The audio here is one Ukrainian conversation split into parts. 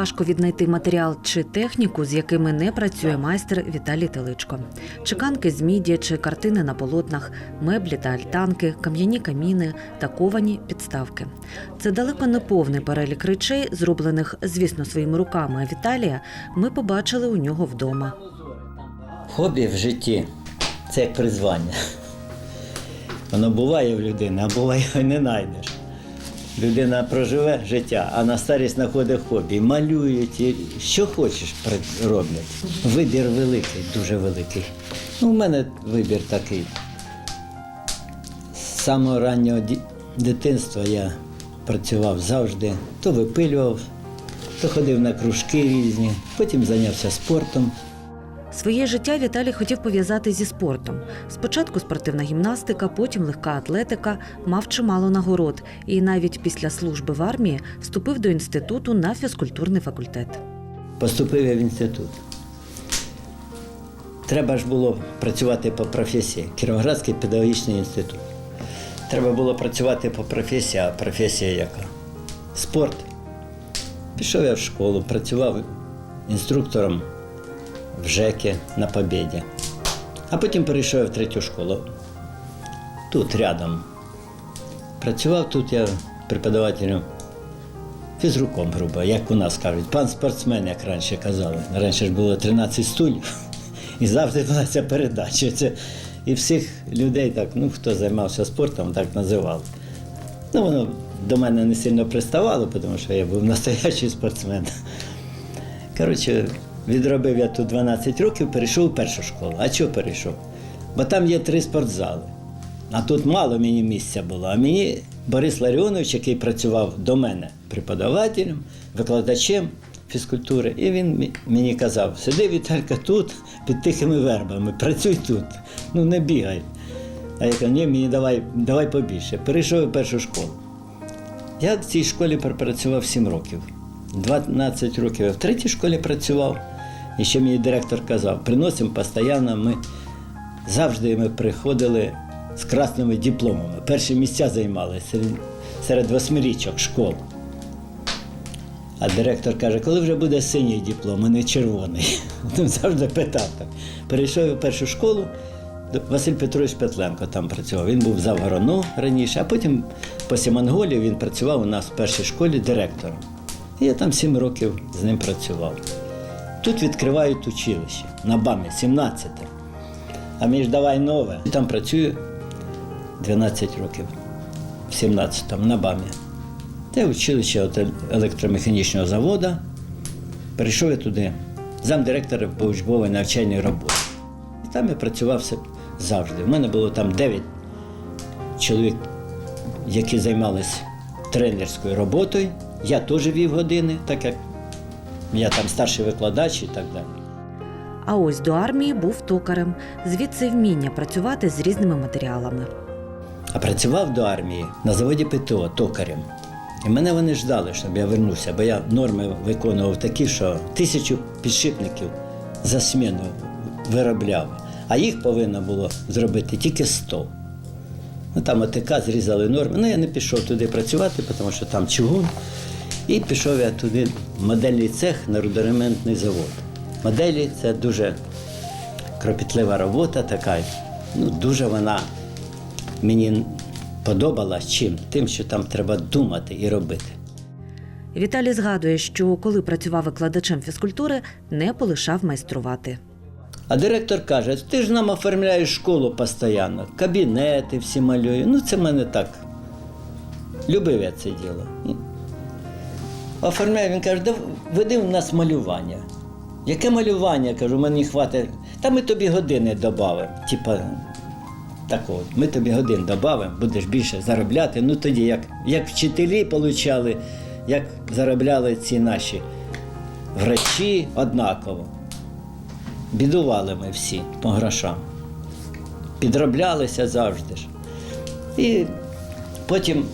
важко віднайти матеріал чи техніку, з якими не працює майстер Віталій Теличко. Чеканки з міді чи картини на полотнах, меблі та альтанки, кам'яні каміни та ковані підставки. Це далеко не повний перелік речей, зроблених, звісно, своїми руками Віталія. Ми побачили у нього вдома. Хобі в житті це як призвання. Воно буває в людини, а буває не знайдеш. Людина проживе життя, а на старість знаходить хобі. Малюють, і що хочеш роблять. Вибір великий, дуже великий. Ну, у мене вибір такий. З самого раннього дитинства я працював завжди, то випилював, то ходив на кружки різні, потім зайнявся спортом. Своє життя Віталій хотів пов'язати зі спортом. Спочатку спортивна гімнастика, потім легка атлетика, мав чимало нагород і навіть після служби в армії вступив до інституту на фізкультурний факультет. Поступив я в інститут. Треба ж було працювати по професії. Кіровоградський педагогічний інститут. Треба було працювати по професії, а професія яка? Спорт. Пішов я в школу, працював інструктором в ЖЕКі на Побєді. А потім перейшов я в третю школу. Тут рядом. Працював тут я преподавателем фізруком, грубо, як у нас кажуть. Пан спортсмен, як раніше казали. Раніше ж було 13 стульів, і завжди була ця передача. Це, і всіх людей, так, ну, хто займався спортом, так називали. Ну, воно до мене не сильно приставало, тому що я був настоящий спортсмен. Коротше, відробив я тут 12 років, перейшов у першу школу. А чого перейшов? Бо там є три спортзали. А тут мало мені місця було. А мені Борис Ларіонович, який працював до мене преподавателем, викладачем фізкультури, і він мені казав: сиди, Віталька, тут під тихими вербами, працюй тут, ну не бігай. А я кажу, ні, мені давай, давай побільше. Перейшов у першу школу. Я в цій школі пропрацював 7 років. 12 років я в третій школі працював. І ще мені директор казав, приносимо постійно, ми завжди ми приходили з красними дипломами. Перші місця займали серед, серед восьмирічок школ. А директор каже, коли вже буде синій диплом, а не червоний. Завжди питав так. Перейшов у першу школу, Василь Петрович Петленко там працював. Він був завгорону раніше, а потім після Монголії він працював у нас в першій школі директором. І я там сім років з ним працював. Тут відкривають училище на БАМі 17. А мені ж давай нове. Там працюю 12 рокив, в 17-му на БАМі. Це училище от електромеханічного заводу. Перейшов я туди, замдиректора по учбовій навчальній роботі. І там я працював завжди. У мене було там 9 чоловік, які займалися тренерською роботою. Я теж вів години, так як я там старший викладач і так далі. А ось до армії був токарем, звідси вміння працювати з різними матеріалами. А працював до армії на заводі ПТО токарем. І мене вони ждали, щоб я вернувся, бо я норми виконував такі, що тисячу підшипників за сміну виробляв, а їх повинно було зробити тільки 100. Ну, там ОТК зрізали норми. Ну, я не пішов туди працювати, тому що там чугун. І пішов я туди в модельний цех на рудоремонтний завод. Моделі це дуже кропітлива робота така. Ну, дуже вона мені подобалась чим? Тим, що там треба думати і робити. Віталій згадує, що коли працював викладачем фізкультури, не полишав майструвати. А директор каже: ти ж нам оформляєш школу постійно, кабінети всі малюю. Ну, це мене так. Любив я це діло. І Оформляю, він каже, «Да веди у нас малювання. Яке малювання? Кажу, мені хватить. Та ми тобі години додамо. Типа, такого. Ми тобі годин додамо, будеш більше заробляти. Ну тоді, як, як вчителі получали, як заробляли ці наші врачі однаково. Бідували ми всі по грошам. Підроблялися завжди ж. І потім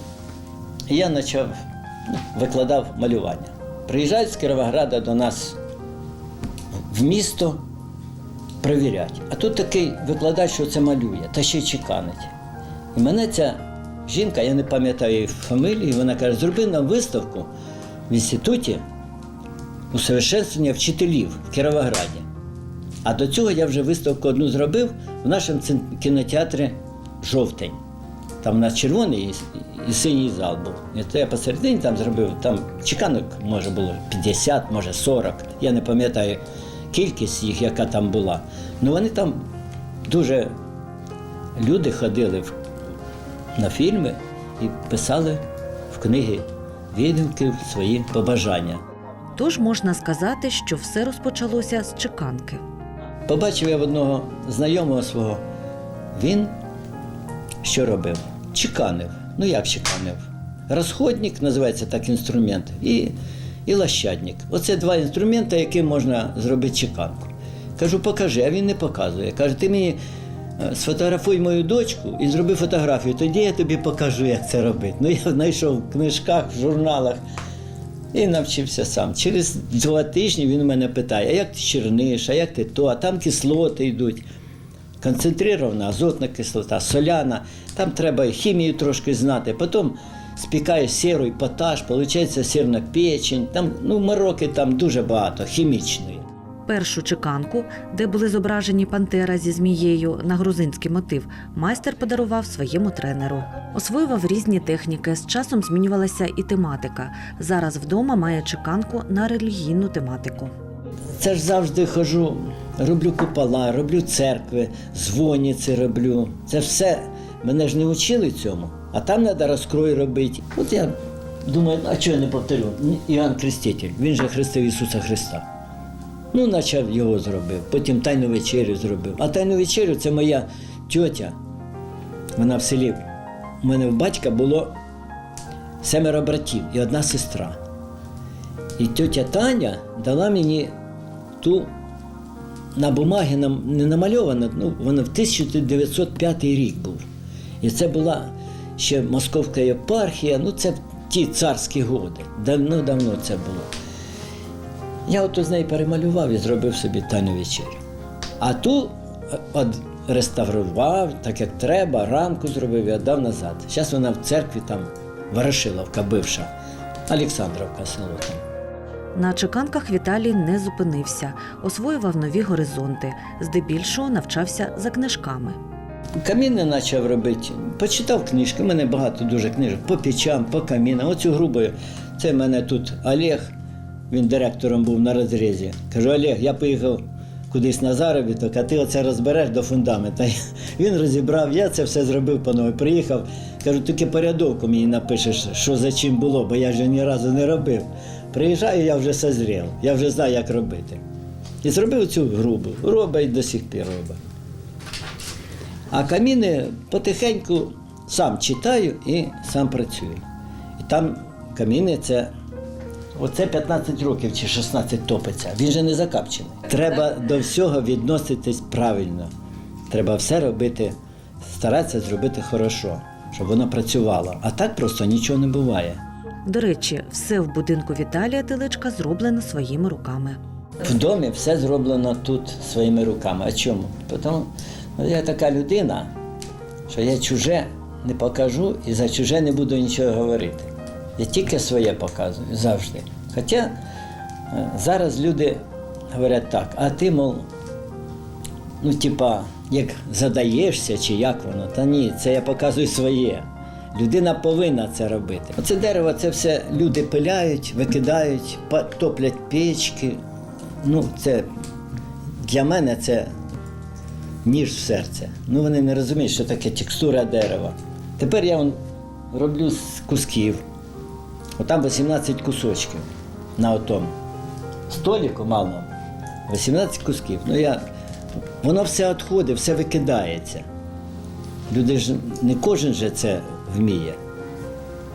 я почав викладав малювання. Приїжджають з Кіровограда до нас в місто перевіряти. А тут такий викладач, що це малює, та ще чеканить. І мене ця жінка, я не пам'ятаю її фамілії, вона каже, зроби нам виставку в інституті усовершенствування вчителів в Кіровограді. А до цього я вже виставку одну зробив в нашому кінотеатрі Жовтень. Там у нас червоний і, синій зал був. І то я посередині там зробив, там чеканок може було 50, може 40. Я не пам'ятаю кількість їх, яка там була. Ну вони там дуже люди ходили на фільми і писали в книги відгуки свої побажання. Тож можна сказати, що все розпочалося з чеканки. Побачив я в одного знайомого свого. Він що робив? Чеканив. Ну як чеканив? Розходник називається так інструмент, і, і лащадник. Оце два інструменти, яким можна зробити чеканку. Кажу, покажи, а він не показує. Каже, ти мені е, сфотографуй мою дочку і зроби фотографію, тоді я тобі покажу, як це робити. Ну, я знайшов в книжках, в журналах. І навчився сам. Через два тижні він мене питає, а як ти черниш, а як ти то, а там кислоти йдуть. Концентрована азотна кислота, соляна, там треба і хімію трошки знати. Потім спікаєш сіру і поташ, виходить сірна печень. Там ну, мороки там дуже багато, хімічної. Першу чеканку, де були зображені пантера зі змією на грузинський мотив, майстер подарував своєму тренеру. Освоював різні техніки. З часом змінювалася і тематика. Зараз вдома має чеканку на релігійну тематику. Це ж завжди хожу, роблю купола, роблю церкви, дзвониці роблю. Це все мене ж не вчили цьому, а там треба розкрой робити. От я думаю, а чого я не повторю? Іоанн Креститель, він же хрестив Ісуса Христа. Ну, почав його зробив, потім тайну вечерю зробив. А тайну вечерю це моя тьотя. Вона в селі. У мене в батька було семеро братів і одна сестра. І тьотя Таня дала мені ту на бумагі нам не намальована, ну, вона в 1905 рік був. І це була ще Московська єпархія, ну це ті царські годи. Давно-давно це було. Я ото з неї перемалював і зробив собі тайну вечерю. А ту е, от, реставрував, так як треба, рамку зробив і віддав назад. Зараз вона в церкві там Ворошиловка бивша, Олександровка село там. На чеканках Віталій не зупинився, освоював нові горизонти, здебільшого навчався за книжками. Каміни почав робити. Почитав книжки, у мене багато дуже книжок по печам, по камінам. Оцю грубою. Це в мене тут Олег, він директором був на розрізі. Кажу, Олег, я поїхав кудись на заробіток, а ти оце розбереш до фундамента. Він розібрав, я це все зробив по-новому. Приїхав, кажу, тільки порядовку мені напишеш, що за чим було, бо я вже ні разу не робив. Приїжджаю, я вже созрів, я вже знаю, як робити. І зробив цю грубу. Робить до сих пір робить. А каміни потихеньку сам читаю і сам працюю. І там каміни це. Оце 15 років чи 16 топиться. Він же не закапчений. Треба до всього відноситись правильно. Треба все робити, старатися зробити хорошо, щоб воно працювало. А так просто нічого не буває. До речі, все в будинку Віталія Теличка зроблено своїми руками. В домі все зроблено тут своїми руками. А чому? Тому ну, я така людина, що я чуже не покажу і за чуже не буду нічого говорити. Я тільки своє показую завжди. Хоча е, зараз люди говорять так, а ти, мов, ну, типа, як задаєшся чи як воно, та ні, це я показую своє. Людина повинна це робити. Оце дерево, це все люди пиляють, викидають, топлять печки. Ну, це для мене це ніж в серце. Ну вони не розуміють, що таке текстура дерева. Тепер я роблю з кусків. Отам 18 кусочків на отому століку малому. 18 кусків. Ну я, воно все відходить, все викидається. Люди ж не кожен же це вміє.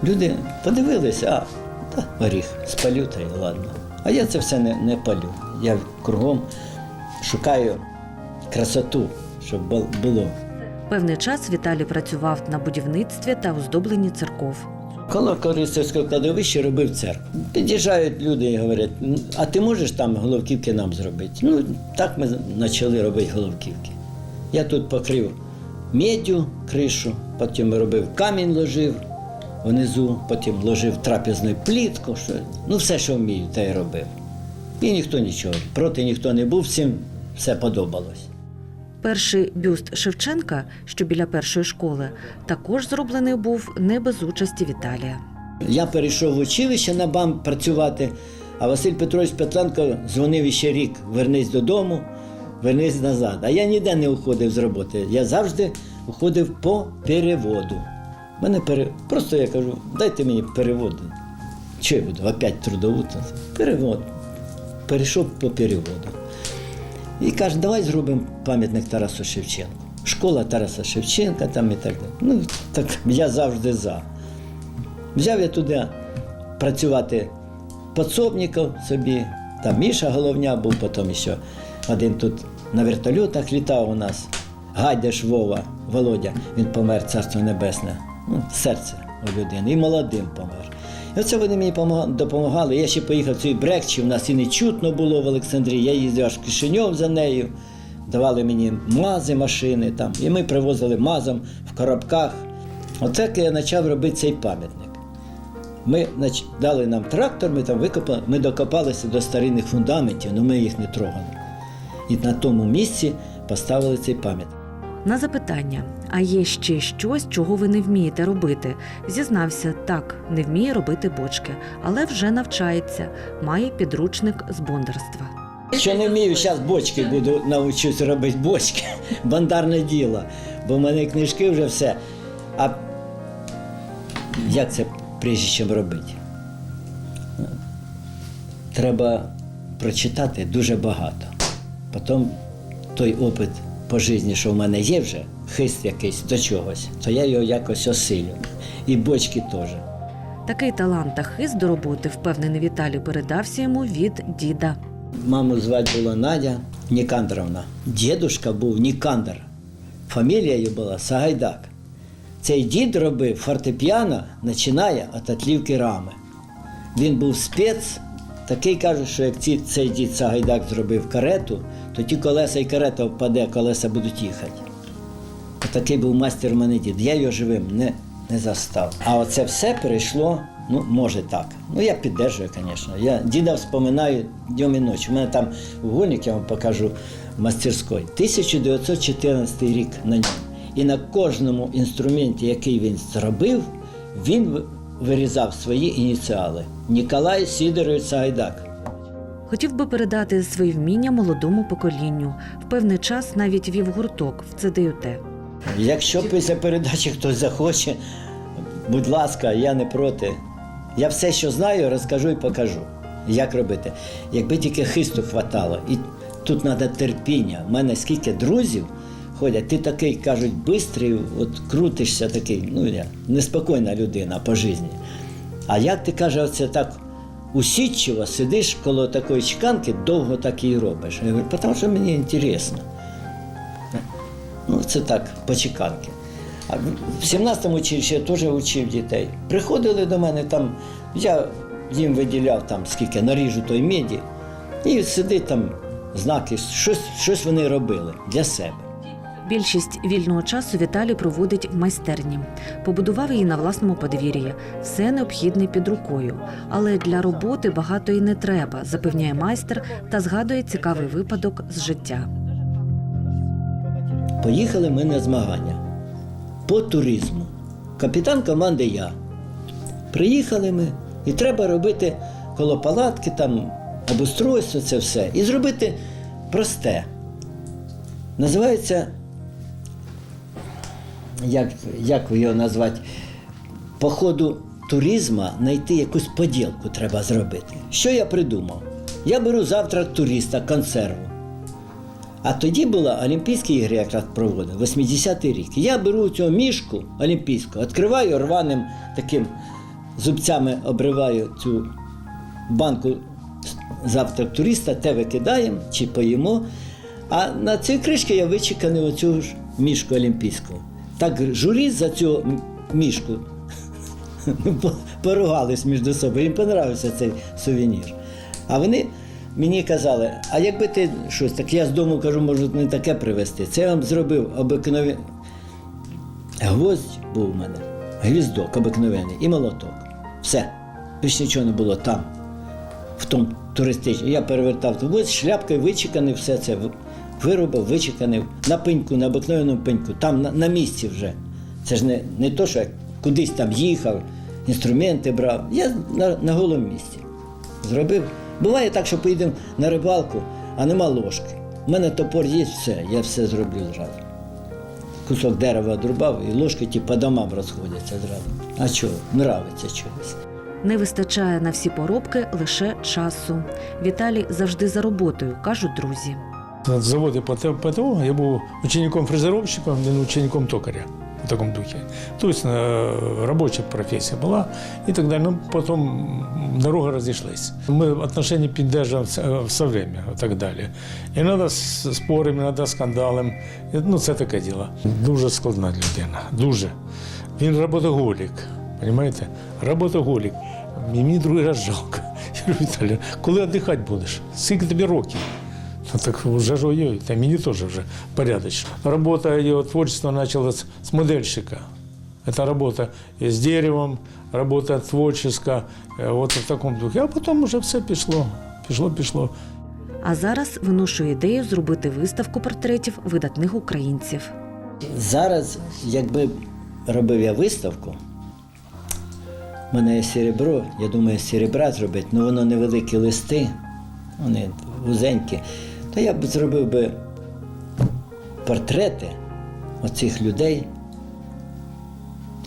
Люди подивилися, а та горіх, спалю та й ладно. А я це все не, не палю. Я кругом шукаю красоту, щоб бу- було. Певний час Віталій працював на будівництві та оздобленні церков. Коло Користівського кладовища робив церкву. Під'їжджають люди і говорять, «Ну, а ти можеш там головківки нам зробити? Ну, так ми почали робити головківки. Я тут покрив медю кришу, потім робив камінь ложив внизу, потім ложив трапезну плітку. Що, ну, все, що вмію, те й робив. І ніхто нічого. Проти ніхто не був, всім все подобалось. Перший бюст Шевченка, що біля першої школи, також зроблений був не без участі Віталія. Я перейшов в училище на БАМ працювати, а Василь Петрович Петленко дзвонив іще рік: вернись додому, вернись назад. А я ніде не уходив з роботи. Я завжди уходив по переводу. Мене пере... Просто я кажу, дайте мені перевод. Що я буду? Опять трудову? Перевод. Перейшов по переводу. І каже, давай зробимо пам'ятник Тарасу Шевченку. Школа Тараса Шевченка там і так далі. Ну, так я завжди за. Взяв я туди працювати подсобником собі. Там Міша головня був, потім ще один тут на вертольотах літав у нас. Гайдеш Вова, Володя, він помер, царство небесне. Ну, серце у людини. І молодим помер. І оце вони мені допомагали. Я ще поїхав в цей Брекчі, у нас і не чутно було в Олександрії. Я їздив аж в Кишиньов за нею. Давали мені мази, машини там. І ми привозили мазом в коробках. Оце я почав робити цей пам'ятник. Ми дали нам трактор, ми там викопали, ми докопалися до старинних фундаментів, але ми їх не трогали. І на тому місці поставили цей пам'ятник. На запитання, а є ще щось, чого ви не вмієте робити, зізнався, так, не вміє робити бочки, але вже навчається, має підручник з бондарства. Що не вмію, зараз бочки буду навчусь робити бочки. Бандарне діло. Бо в мене книжки вже все. А як це прежде чим робити? Треба прочитати дуже багато. Потім той опит по житті, що в мене є вже, хист якийсь до чогось, то я його якось осилю. І бочки теж. Такий талант та хист до роботи, впевнений Віталій, передався йому від діда. Маму звати була Надя Нікандровна. Дідушка був Нікандр. Фамілія її була Сагайдак. Цей дід робив фортепіано, починає від отлівки рами. Він був спец, такий каже, що як ці, цей дід Сагайдак зробив карету, то ті колеса і карета впаде, колеса будуть їхати. Такий був майстер мене дід. Я його живим не, не застав. А оце все перейшло, ну, може так. Ну, я піддержую, звісно. Я діда вспоминаю днем і ночі. У мене там угольник, я вам покажу в мастерській. 1914 рік на ньому. І на кожному інструменті, який він зробив, він вирізав свої ініціали. Ніколай Сідорович Сагайдак. Хотів би передати свої вміння молодому поколінню. В певний час навіть вів гурток в ЦДЮТ. Якщо після передачі хтось захоче, будь ласка, я не проти. Я все, що знаю, розкажу і покажу, як робити. Якби тільки хисту хватало. І тут треба терпіння. У мене скільки друзів ходять, ти такий, кажуть, бистрий, от крутишся такий, ну я неспокійна людина по житті. А як ти каже, оце так усідчиво сидиш коло такої чеканки, довго так і робиш. Я говорю, тому що мені цікаво. Ну, це так, почеканки. А в 17-му училищі я теж учив дітей. Приходили до мене там, я їм виділяв там скільки наріжу той меді, і сидить там знаки, щось, щось вони робили для себе. Більшість вільного часу Віталій проводить в майстерні. Побудував її на власному подвір'ї. Все необхідне під рукою. Але для роботи багато і не треба, запевняє майстер та згадує цікавий випадок з життя. Поїхали ми на змагання по туризму. Капітан команди я. Приїхали ми, і треба робити коло палатки, там обустройство, це все. І зробити просте. Називається, як, як його назвати, по ходу туризму знайти якусь поділку треба зробити. Що я придумав? Я беру завтрак туриста, консерву. А тоді була Олімпійські ігри, якраз проводив, 80-й рік. Я беру цю мішку олімпійську, відкриваю рваним таким зубцями обриваю цю банку завтрак туриста, те викидаємо чи поїмо. А на цій кришці я вичеканий оцю ж мішку олімпійську. Так журі за цю мішку по- поругались між собою. Їм понравився цей сувенір. А вони мені казали, а якби ти щось, так я з дому кажу, можу не таке привезти. Це я вам зробив обикновений. Гвоздь був у мене, гвіздок обикновений і молоток. Все. Більш нічого не було там. в тому туристичному. Я перевертав ту шляпкою вичеканив все це, виробив, вичеканив на пеньку, на обикновеному пеньку, там на, на місці вже. Це ж не, не то, що я кудись там їхав, інструменти брав. Я на, на голому місці зробив. Буває так, що поїдемо на рибалку, а нема ложки. У мене топор є, все, я все зроблю зразу. Кусок дерева одрубав і ложки ті по домам розходяться зразу. А чого? Нравиться чогось. Не вистачає на всі поробки лише часу. Віталій завжди за роботою, кажуть друзі. На заводі ПТО я був учеником фрезеровщиком, він учеником токаря в такому духі. Тобто е, робоча професія була і так далі. Ну, потім дорога розійшлась. Ми отношення підтримуємо все- все время і так. Іноді з спорами, іноді скандалом. Ну, це таке діло. Дуже складна людина. Дуже. Він роботоголік. Понимаєте? Роботоголік. Мені другий раз жалко. Говорю, Віталій, коли віддихати будеш? Скільки тобі років? Ну, так вже ж ой, та мені теж вже порядочно. Работа ее творчество началось с модельщика. Это работа с деревом, работа творческая, вот в такому духі. А потім вже все пішло, пішло, пішло. А зараз виношує ідею зробити виставку портретів видатних українців. Зараз, якби робив я виставку, в мене є серебро, я думаю, серебра зробити, але воно невеликі листи, вони вузенькі, то я б зробив би портрети оцих людей.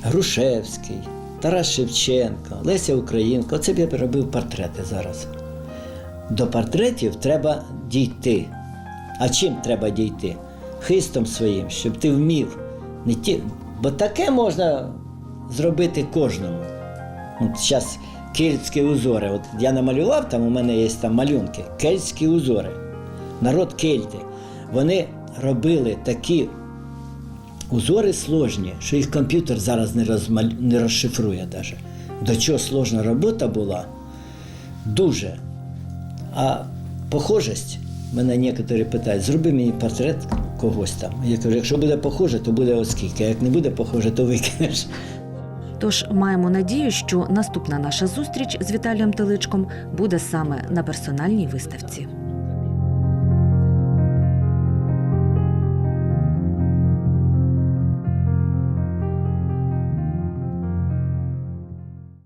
Грушевський, Тарас Шевченко, Леся Українка. Оце б я робив портрети зараз. До портретів треба дійти. А чим треба дійти? Хистом своїм, щоб ти вмів. Не ті... Бо таке можна зробити кожному. От зараз кельтські узори. От я намалював, там у мене є там малюнки, кельтські узори. Народ кельти. Вони робили такі узори сложні, що їх комп'ютер зараз не, розмаль... не розшифрує навіть. До чого сложна робота була, дуже. А похожість, мене некоторі питають, зроби мені портрет когось там. Я кажу, якщо буде похоже, то буде оскільки, а як не буде похоже, то викинеш. Тож маємо надію, що наступна наша зустріч з Віталієм Теличком буде саме на персональній виставці.